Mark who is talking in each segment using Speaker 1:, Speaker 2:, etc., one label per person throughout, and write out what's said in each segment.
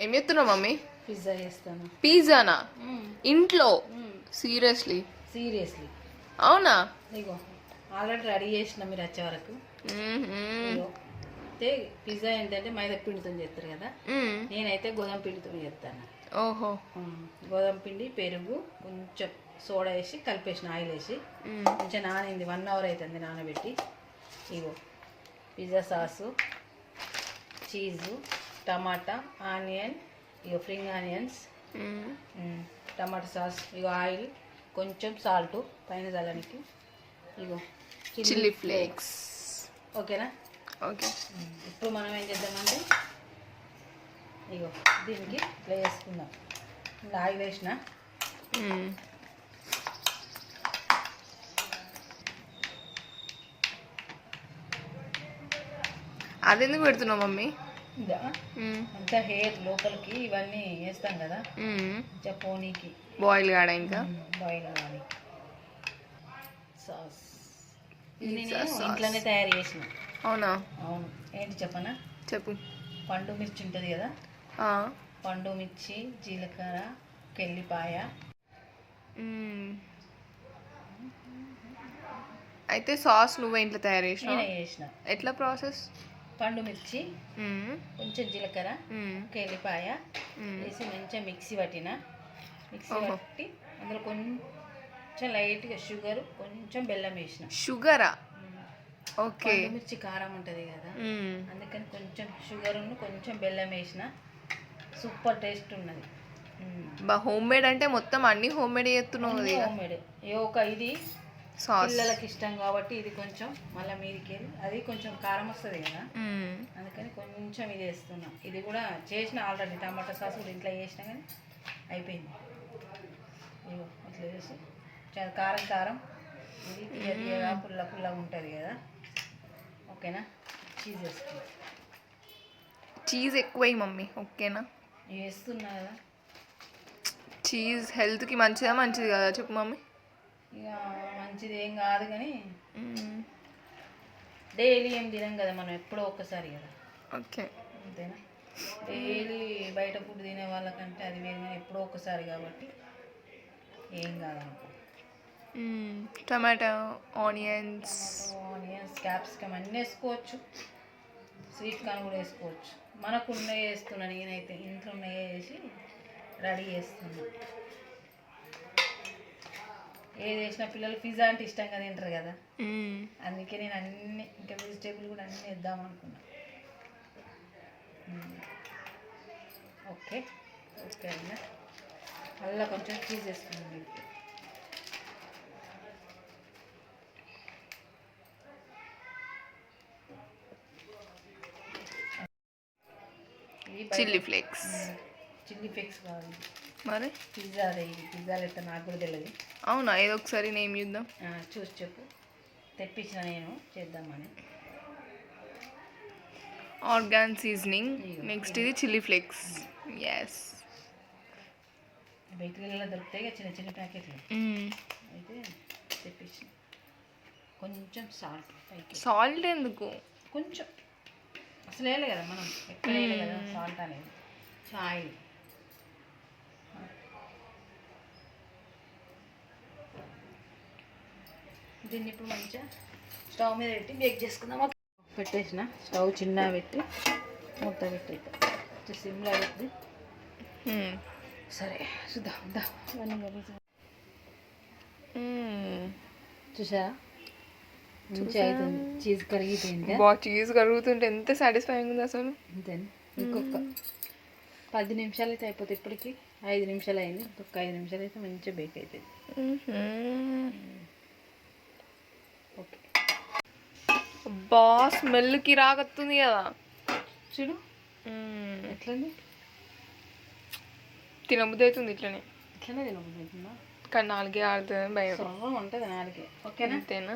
Speaker 1: ఏం చెప్తున్నావు mummy?
Speaker 2: Pizza చేస్తాను
Speaker 1: పిజ్జానా? ఇంట్లో? సీరియస్లీ?
Speaker 2: సీరియస్లీ.
Speaker 1: అవునా?
Speaker 2: ఇగో ఆల్రెడీ రెడీ చేసిన మీరు వచ్చే వరకు. అయితే పిజ్జా ఏంటంటే మైదా పిండితో చేస్తారు కదా. నేనైతే గోధుమ పిండితో చేస్తాను.
Speaker 1: ఓహో.
Speaker 2: గోధుమ పిండి పెరుగు కొంచెం సోడా వేసి కలిపేసిన ఆయిల్ వేసి. కొంచెం నానింది. వన్ అవర్ అవుతుంది నానబెట్టి. ఇగో pizza sauce cheese tomato onion ఇగో ఫ్రింగ్ ఆనియన్స్. టమాటా సాస్ ఇగో ఆయిల్ కొంచెం సాల్ట్ పైన చల్లనికి ఇగో
Speaker 1: చిల్లీ ఫ్లేక్స్.
Speaker 2: ఓకేనా?
Speaker 1: ఓకే.
Speaker 2: ఇప్పుడు మనం ఏం చేద్దామంటే ఇగో దీనికి ఇట్లా వేసుకుందాం ఇంకా ఆయిల్ వేసిన.
Speaker 1: అదెందుకు పెడుతున్నావు మమ్మీ? మ్మ్.
Speaker 2: అంతా హెయిర్ లోపలికి ఇవన్నీ వేస్తాం కదా? పోనీకి.
Speaker 1: బాయిల్ కాడా ఇంకా?
Speaker 2: బాయిల్ కానీ సాస్. ఇది. ఇంట్లోనే తయారు చేసిన.
Speaker 1: అవునా?
Speaker 2: అవును. ఏంటి చెప్పనా?
Speaker 1: చెప్పు.
Speaker 2: పండు మిర్చి ఉంటుంది కదా. పండు మిర్చి జీలకర్ర కెల్లిపాయ.
Speaker 1: అయితే సాస్ నువ్వే ఇంట్లో తయారు
Speaker 2: చేసిన.
Speaker 1: ఎట్లా ప్రాసెస్?
Speaker 2: పండు మిర్చి కొంచెం జీలకర్ర కెల్లిపాయ వేసి మంచిగా మిక్సీ పట్టిన. మిక్సీ. పట్టి అందులో కొంచెం లైట్గా షుగర్ కొంచెం బెల్లం వేసిన.
Speaker 1: షుగరా? ఓకే.
Speaker 2: మిర్చి కారం ఉంటుంది కదా. అందుకని కొంచెం షుగర్ కొంచెం బెల్లం వేసిన. సూపర్ టేస్ట్ ఉన్నది.
Speaker 1: బా హోమ్ మేడ్ అంటే మొత్తం అన్ని హోమ్ మేడ్ చేస్తున్నావు.
Speaker 2: హోమ్మేడ్ ఏ ఒక ఇది
Speaker 1: సాస్
Speaker 2: పిల్లలకి ఇష్టం కాబట్టి ఇది కొంచెం మళ్ళీ మీదికి వెళ్ళి అది కొంచెం కారం వస్తుంది కదా. అందుకని కొంచెం ఇది వేస్తున్నా. ఇది కూడా చేసిన ఆల్రెడీ టమాటా సాస్ కూడా ఇంట్లో చేసినా కానీ అయిపోయింది. ఇగో ఇట్లా చేసి కారం కారం. ఇది తీయ తీయగా పుల్ల పుల్లగా ఉంటుంది కదా. ఓకేనా? చీజ్ వేసుకున్నా
Speaker 1: చీజ్ ఎక్కువై మమ్మీ ఓకేనా?
Speaker 2: వేస్తున్నా కదా.
Speaker 1: చీజ్ హెల్త్కి మంచిదా మంచిది కదా చెప్పు మమ్మీ.
Speaker 2: ఇక మంచిది ఏం కాదు కానీ. డైలీ ఏం తినం కదా మనం ఎప్పుడో ఒక్కసారి కదా.
Speaker 1: ఓకే.
Speaker 2: అంతేనా? డైలీ బయట ఫుడ్ తినే వాళ్ళకంటే అది వేరు కానీ ఎప్పుడో ఒక్కసారి కాబట్టి ఏం కాదనుకో.
Speaker 1: Tomato onions.
Speaker 2: ఆనియన్స్ క్యాప్సికమ్ అన్నీ వేసుకోవచ్చు. స్వీట్ కార్న్ కూడా వేసుకోవచ్చు. మనకు ఉన్నవి వేస్తున్నా నేనైతే ఇంట్లో ఉన్నవి వేసి రెడీ చేస్తున్నా. ఏది వేసినా పిల్లలు పిజ్జా అంటే ఇష్టంగా తింటారు కదా. అందుకే నేను అన్ని ఇంకా వెజిటేబుల్ కూడా అన్నీ వేద్దాం అనుకున్నా. ఓకే ఓకే అయినా మళ్ళీ కొంచెం చీజ్ వేసుకున్నాం దీనికి ఇది బయట-
Speaker 1: చిల్లీ ఫ్లేక్స్.
Speaker 2: చిల్లీ ఫ్లేక్స్ కావాలి.
Speaker 1: మరి?
Speaker 2: పిజ్జా అదే ఇది పిజ్జా లెక్క నాకు కూడా తెలియదు
Speaker 1: అవునా? ఏదో ఒకసారి నేమ్ చూద్దాం.
Speaker 2: చూసి చెప్పు. తెప్పించిన నేను చేద్దామని.
Speaker 1: ఆర్గాన్ సీజనింగ్ నెక్స్ట్ ఇది చిల్లీ ఫ్లేక్స్ ఎస్
Speaker 2: బేకరీలలో దొరుకుతాయి చిన్న చిన్న ప్యాకెట్లు. అయితే తెప్పించిన. కొంచెం సాల్ట్
Speaker 1: సాల్ట్ ఎందుకు?
Speaker 2: కొంచెం. అసలు వేయలే కదా మనం. ఎక్కడ వేయలే కదా సాల్ట్ అనేది. ఆయిల్ దీన్ని ఇప్పుడు మంచిగా స్టవ్ మీద పెట్టి బేక్ చేసుకుందాం. పెట్టేసిన. స్టవ్ చిన్న పెట్టి మూత పెట్టి సిమ్లో పెట్టి. సరే చూద్దాం దా. ఇవన్నీ కలిసి
Speaker 1: మ్మ్.
Speaker 2: చూసారా? మంచిగా అవుతుంది చీజ్ కరిగిపోయింది?
Speaker 1: బా చీజ్ కరుగుతుంటే ఎంత సాటిస్ఫైయింగ్ ఉంది అసలు.
Speaker 2: అంతే. ఇంకొక పది నిమిషాలు అయితే అయిపోతుంది ఇప్పటికి. ఐదు నిమిషాలు అయింది ఇంకొక ఐదు నిమిషాలు అయితే మంచిగా బేక్ అవుతుంది
Speaker 1: బా స్మెల్కి రాగత్తుంది కదా.
Speaker 2: చూడు.
Speaker 1: మ్మ్.
Speaker 2: ఎట్లండి?
Speaker 1: తినబుద్ధి అవుతుంది ఇట్లనే.
Speaker 2: ఇట్లనే తినబోతుందా
Speaker 1: కానీ నాలుగే ఆడుతుంది భయం.
Speaker 2: ఉంటుంది నాలుగే. ఓకేనా?
Speaker 1: అంతేనా?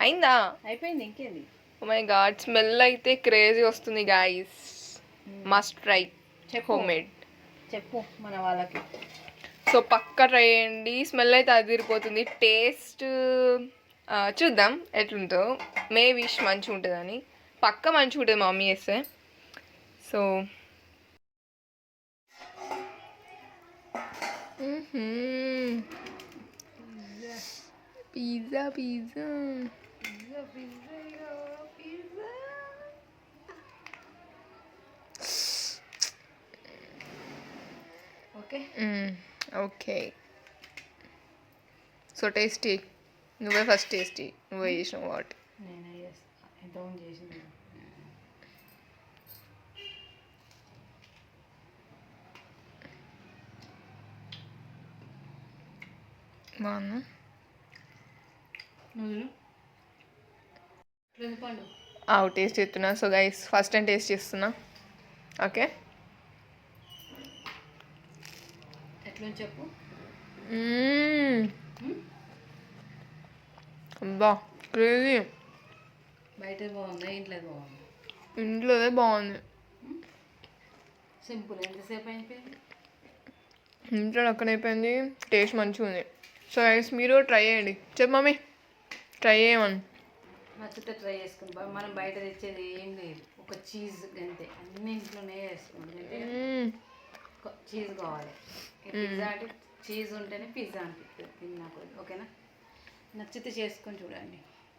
Speaker 1: అయిందా?
Speaker 2: అయిపోయింది ఇంకేంది?
Speaker 1: మై గాడ్ స్మెల్ అయితే క్రేజీ వస్తుంది guys must try home made
Speaker 2: చెప్పు మన వాళ్ళకి.
Speaker 1: సో పక్క ట్రై చేయండి స్మెల్ అయితే అదిరిపోతుంది. టేస్ట్ చూద్దాం ఎట్లుంటో మే విష్ మంచిగా ఉంటుందని. పక్క మంచిగా ఉంటుంది మమ్మీ వేస్తే so pizza pizza.
Speaker 2: Okay.
Speaker 1: Okay. So tasty. నువ్వే ఫస్ట్ టేస్టీ నువ్వే చేసినావు వాటి
Speaker 2: నేనే చేసింది
Speaker 1: బాగున్నా టేస్ట్ చేస్తున్నా. So guys first time taste చేస్తున్నా. ఓకే
Speaker 2: ఎట్లా చెప్పు.
Speaker 1: బా క్రేజీ.
Speaker 2: బయట బాగుందా ఇంట్లో బాగుందా?
Speaker 1: ఇంట్లోదే బాగుంది.
Speaker 2: సింపుల్. ఎంతసేపు అయిపోయింది?
Speaker 1: ఇంట్లో అక్కడైపోయింది టేస్ట్ మంచిగా ఉంది. సో గైస్ మీరు ట్రై చేయండి. చెప్పు మమ్మీ. ట్రై చేయమని.
Speaker 2: నచ్చితే ట్రై చేసుకుని బా- మనం బయట తెచ్చేది ఏం లేదు. ఒక చీజ్ అంతే. అన్ని ఇంట్లోనే చేసుకుంటాం చీజ్ కావాలి. పిజ్జా అంటే చీజ్ ఉంటేనే పిజ్జా అనిపిస్తుంది. తిన్నా ఓకేనా? నచ్చితే చేసుకొని చూడండి.